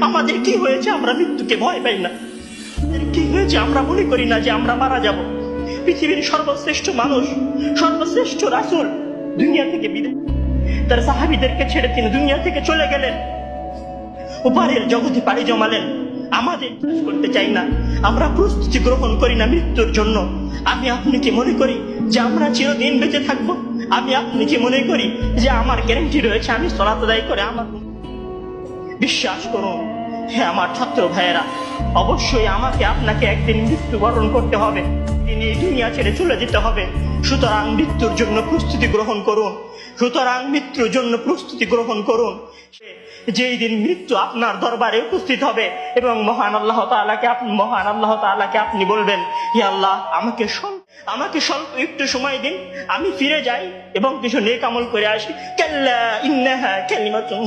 আমাদের কি হয়েছে আমরা মৃত্যুকে ভয় পাই না? কি হয়েছে আমরা মনে করি না যে আমরা মারা যাব? পৃথিবীর সর্বশ্রেষ্ঠ মানুষ, সর্বশ্রেষ্ঠ রাসূল দুনিয়া থেকে বিদায় তার সাহাবিদেরকে ছেড়ে তিনি দুনিয়া থেকে চলে গেলেন। ওপারের জগতে পাড়ি জমালেন। আমাদের করতে চাই না। আমরা প্রস্তুতি গ্রহণ করি না মৃত্যুর জন্য। আমি আপনি কি মনে করি যে আমরা চিরদিন বেঁচে থাকব? আমি আপনি কি মনে করি যে আমার গ্যারেন্টি রয়েছে আমি সলাত করে আমার বিশ্বাস করুন হ্যাঁ আমার ছাত্র ভাইয়েরা, অবশ্যই আমাকে আপনাকে একদিন মৃত্যুবরণ করতে হবে। তিনি এই দুনিয়া ছেড়ে চলে যেতে হবে। সুতরাং মৃত্যুর জন্য প্রস্তুতি গ্রহণ করুন। সুতরাং মৃত্যুর জন্য প্রস্তুতি গ্রহণ করুন। যেই দিন মৃত্যু আপনার দরবারে উপস্থিত হবে এবং মহান আল্লাহ তাআলাকে আপনি মহান আল্লাহ তাআলাকে আপনি বলবেন, হে আল্লাহ, আমাকে আমাকে স্বল্প একটু সময় দিন, আমি ফিরে যাই এবং কিছু নেক আমল করে আসি। কাল্লা ইন্নাহা কালিমাতুন।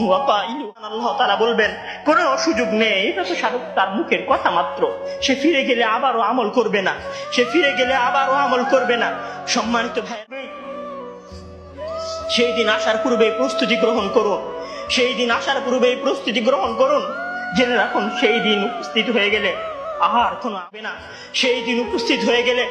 আল্লাহ বলবেন, কোনো সুযোগ নেই, এটা তো শাহরুখ তার মুখের কথা মাত্র। সে ফিরে গেলে আবারও আমল করবে না। সে ফিরে গেলে আবারও আমল করবে না। সম্মানিত ভাই, সেই দিন আসার পূর্বে প্রস্তুতি গ্রহণ করুন সেই দিন আসার পূর্বে প্রস্তুতি গ্রহণ করুন। জেনে রাখুন, সেই দিন উপস্থিত হয়ে গেলে আর কোনো হবে না। সেই দিন উপস্থিত হয়ে গেলে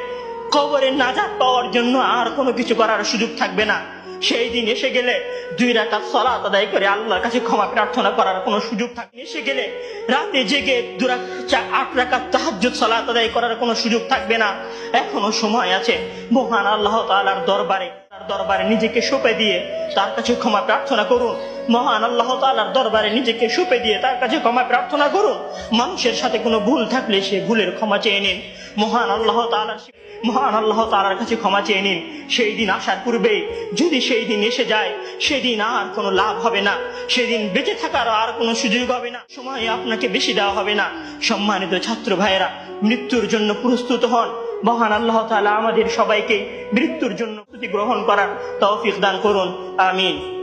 কবরের নাজাত পাওয়ার জন্য আর কোনো কিছু করার সুযোগ থাকবে না। সেই দিন এসে গেলে দুই রাকাত সলাত আদায় করে আল্লাহর কাছে ক্ষমা প্রার্থনা করার কোনো সুযোগ থাকবে এসে গেলে রাতে জেগে আট রাকাত তাহাজ্জুদ সলাত আদায় করার কোনো সুযোগ থাকবে না। এখনও সময় আছে। মহান আল্লাহ তাআলার দরবারে তার দরবারে নিজেকে সঁপে দিয়ে তার কাছে ক্ষমা প্রার্থনা করুন। মহান আল্লাহ তাআলার দরবারে নিজেকে সুপে দিয়ে তার কাছে ক্ষমা প্রার্থনা করুন। মানুষের সাথে কোনো ভুল থাকলে সে ভুলের ক্ষমা চেয়ে নিন। মহান আল্লাহ তাআলার মহান আল্লাহ তাআলার কাছে ক্ষমা চেয়ে নিন। সেই দিন আসার পূর্বে যদি সেই দিন এসে যায়, সেদিন আর কোনো লাভ হবে না। সেদিন বেঁচে থাকার আর কোনো সুযোগ হবে না। সময় আপনাকে বেশি দেওয়া হবে না। সম্মানিত ছাত্র ভাইয়েরা, মৃত্যুর জন্য প্রস্তুত হন। মহান আল্লাহ তাআলা আমাদের সবাইকে মৃত্যুর জন্য প্রস্তুতি গ্রহণ করার তৌফিক দান করুন। আমিন।